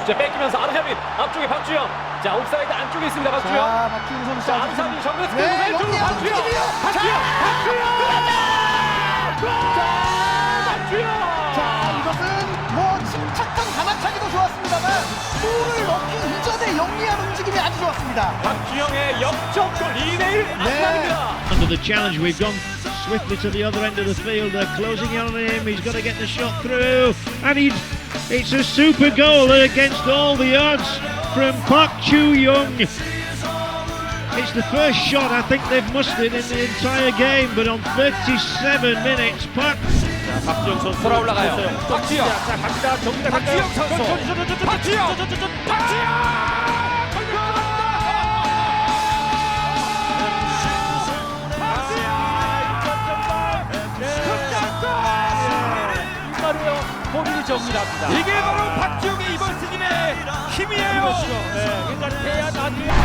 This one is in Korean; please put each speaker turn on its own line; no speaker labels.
자, 뺏기면서 아르샤빈 앞쪽에 박주영. 자, 옵사이드 안쪽에 있습니다. 박주영.
자, 박주영 선수.
자, 아르샤빈 정면 스크린
네,
왼쪽으로 박주영. 박주영. 박주영. 박주영.
자, 이것은 뭐 침착한 가마차기도 좋았습니다만 골을 넣기 이전에 영리한 움직임이 아주 좋았습니다.
박주영의 역전골 2대1
네.
앞선입니다.
under the challenge. We've gone swiftly to the other end of the field. They're closing in on him. He's got to get the shot through, and he's. It's a super goal against all the odds from Park Chu Young. It's the first shot I think they've mustered in the entire game, but on 37 minutes, Park
박주영 선수 돌아 올라가요. 박주영. 자, 갑니다. 정리가 박주영 선수. 박주영. 박주영. 본인이 정리합니다. 이게 바로 박지웅의 이번 시즌의 힘이에요. 네, 일단 해야 나중에.